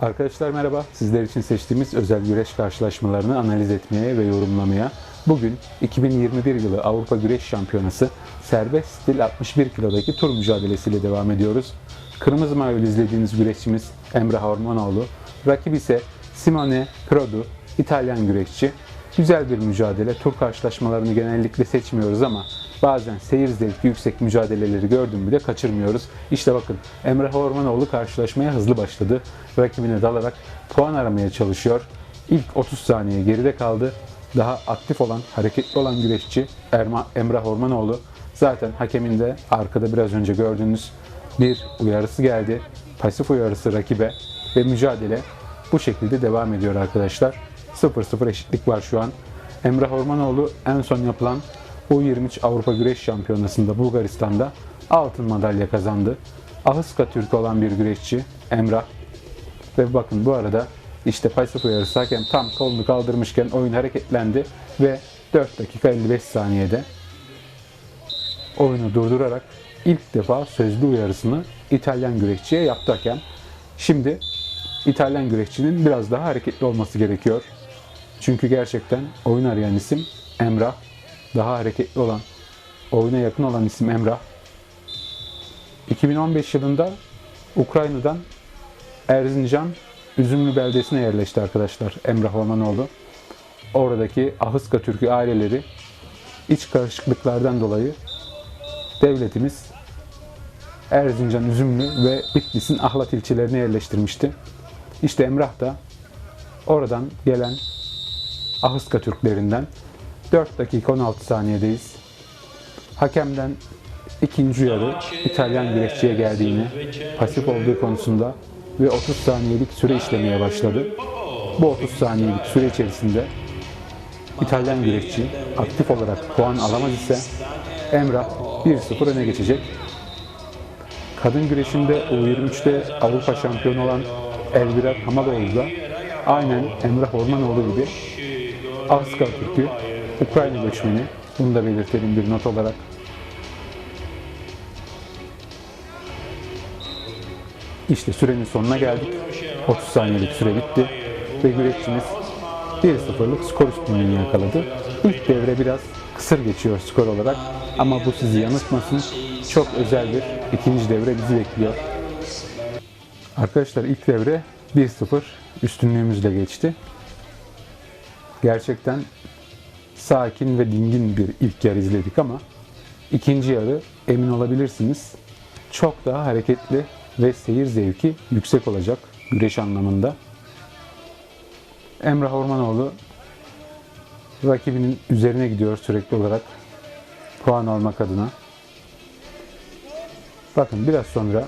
Arkadaşlar merhaba. Sizler için seçtiğimiz özel güreş karşılaşmalarını analiz etmeye ve yorumlamaya bugün 2021 yılı Avrupa Güreş Şampiyonası serbest stil 61 kilodaki tur mücadelesiyle devam ediyoruz. Kırmızı mavi izlediğiniz güreşçimiz Emre Hormonoğlu. Rakip ise Simone Crodu, İtalyan güreşçi. Güzel bir mücadele. Tur karşılaşmalarını genellikle seçmiyoruz ama bazen seyir zevki yüksek mücadeleleri gördüm bile kaçırmıyoruz. İşte bakın Emre Hormanoğlu karşılaşmaya hızlı başladı. Rakibine dalarak puan aramaya çalışıyor. İlk 30 saniye geride kaldı. Daha aktif olan, hareketli olan güreşçi Erma, Emre Hormanoğlu. Zaten hakemin de arkada biraz önce gördüğünüz bir uyarısı geldi. Pasif uyarısı rakibe ve mücadele bu şekilde devam ediyor arkadaşlar. 0-0 eşitlik var şu an. Emre Hormanoğlu en son yapılan U23 Avrupa Güreş Şampiyonası'nda Bulgaristan'da altın madalya kazandı. Ahıska Türk olan bir güreşçi Emrah. Ve bakın bu arada işte pasif uyarısı hakem tam kolunu kaldırmışken oyun hareketlendi ve 4 dakika 55 saniyede oyunu durdurarak ilk defa sözlü uyarısını İtalyan güreşçiye yaptı hakem. Şimdi İtalyan güreşçinin biraz daha hareketli olması gerekiyor. Çünkü gerçekten oyun arayan isim Emrah. Daha hareketli olan, oyuna yakın olan isim Emrah. 2015 yılında Ukrayna'dan Erzincan Üzümlü beldesine yerleşti arkadaşlar Emrah Ormanoğlu. Oradaki Ahıska Türk'ü aileleri iç karışıklıklardan dolayı devletimiz Erzincan, Üzümlü ve Bitlis'in Ahlat ilçelerine yerleştirmişti. İşte Emrah da oradan gelen Ahıska Türklerinden 4 dakika 16 saniyedeyiz. Hakemden ikinci yarı İtalyan güreşçiye geldiğini, pasif olduğu konusunda ve 30 saniyelik süre işlemeye başladı. Bu 30 saniyelik süre içerisinde İtalyan güreşçi aktif olarak puan alamaz ise Emrah 1-0 öne geçecek. Kadın güreşinde U23'te Avrupa şampiyonu olan Elvira Hamaloğlu da aynen Emrah Ormanoğlu gibi Aska Türk'ü Ukrayna göçmeni. Bunu da belirtelim bir not olarak. İşte sürenin sonuna geldik. 30 saniyelik süre bitti. Ve güreşçimiz 1-0'lık skor üstünlüğünü yakaladı. İlk devre biraz kısır geçiyor skor olarak. Ama bu sizi yanıltmasın. Çok özel bir ikinci devre bizi bekliyor. Arkadaşlar ilk devre 1-0 üstünlüğümüzle geçti. Gerçekten sakin ve dingin bir ilk yarı izledik ama ikinci yarı emin olabilirsiniz çok daha hareketli ve seyir zevki yüksek olacak güreş anlamında. Emrah Ormanoğlu rakibinin üzerine gidiyor sürekli olarak puan almak adına. Bakın biraz sonra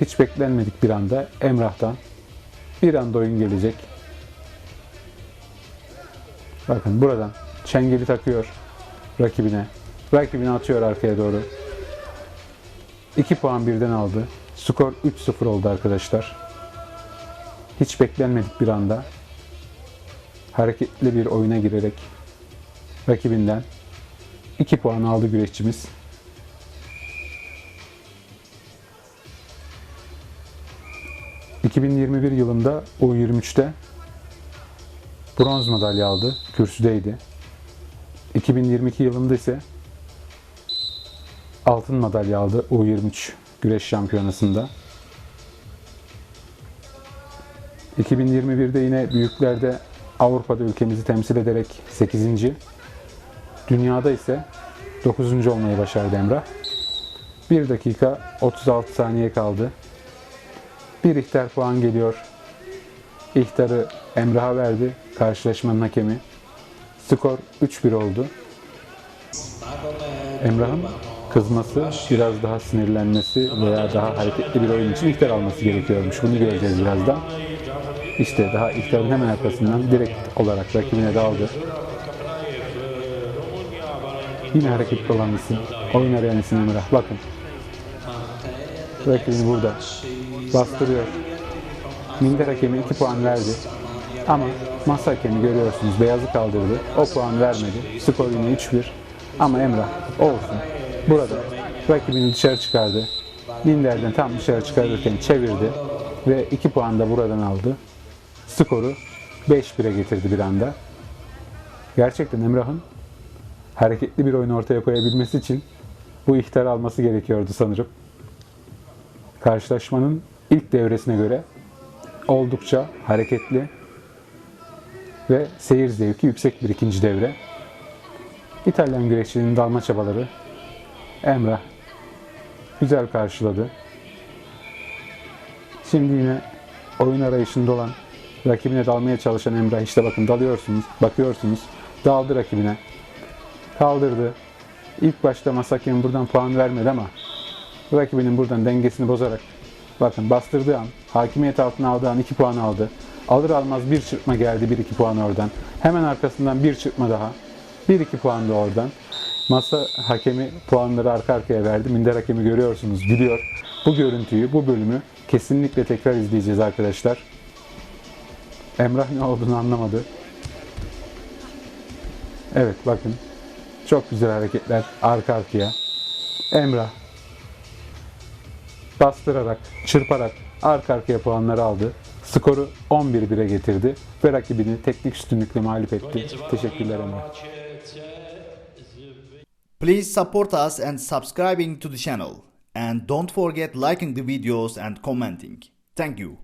hiç beklenmedik bir anda Emrah'tan bir anda oyun gelecek. Bakın buradan çengeli takıyor rakibine. Rakibini atıyor arkaya doğru. 2 puan birden aldı. Skor 3-0 oldu arkadaşlar. Hiç beklenmedik bir anda hareketli bir oyuna girerek rakibinden 2 puan aldı güreşçimiz. ...2021 yılında U23'te bronz madalya aldı. Kürsüdeydi. 2022 yılında ise altın madalya aldı U23 güreş şampiyonasında. 2021'de yine büyüklerde Avrupa'da ülkemizi temsil ederek 8. Dünyada ise 9. olmayı başardı Emrah. 1 dakika 36 saniye kaldı. Bir ihtar puan geliyor. İhtarı Emrah'a verdi karşılaşmanın hakemi. Skor 3-1 oldu. Emrah'ın kızması, biraz daha sinirlenmesi veya daha hareketli bir oyun için ihtar alması gerekiyormuş. Bunu göreceğiz birazdan. İşte daha ihtarın hemen arkasından direkt olarak rakibine daldı. Yine hareketli olan isim, oyun arayan isim Emrah. Bakın. Rakibini burada bastırıyor. Minder hakemi 2 puan verdi. Ama masa hakemi görüyorsunuz beyazı kaldırdı. O puan vermedi. Skor yine 3-1. Ama Emrah olsun. Burada rakibini dışarı çıkardı. Minderden tam dışarı çıkarırken çevirdi. ve 2 puan da buradan aldı. Skoru 5-1'e getirdi bir anda. Gerçekten Emrah'ın hareketli bir oyun ortaya koyabilmesi için bu ihtar alması gerekiyordu sanırım. Karşılaşmanın ilk devresine göre oldukça hareketli ve seyir zevki yüksek bir ikinci devre. İtalyan güreşçinin dalma çabaları Emrah güzel karşıladı. Şimdi yine oyun arayışında olan rakibine dalmaya çalışan Emrah işte bakın dalıyorsunuz, bakıyorsunuz. Daldı rakibine. Kaldırdı. İlk başta Masaki'nin buradan puan vermedi ama rakibinin buradan dengesini bozarak bakın bastırdığı an, hakimiyet altına aldığı an 2 puan aldı. Alır almaz bir çırpma geldi 1-2 puan oradan. Hemen arkasından bir çırpma daha. 1-2 puan da oradan. Masa hakemi puanları arka arkaya verdi. Minder hakemi görüyorsunuz gülüyor. Bu görüntüyü, bu bölümü kesinlikle tekrar izleyeceğiz arkadaşlar. Emrah ne olduğunu anlamadı. Evet bakın. Çok güzel hareketler arka arkaya. Emrah bastırarak, çırparak arka arkaya puanları aldı. Skoru 11-1'e getirdi ve rakibini teknik üstünlükle mağlup etti. Teşekkürler Emrah. Please support us and subscribing to the channel. And don't forget liking the videos and commenting. Thank you.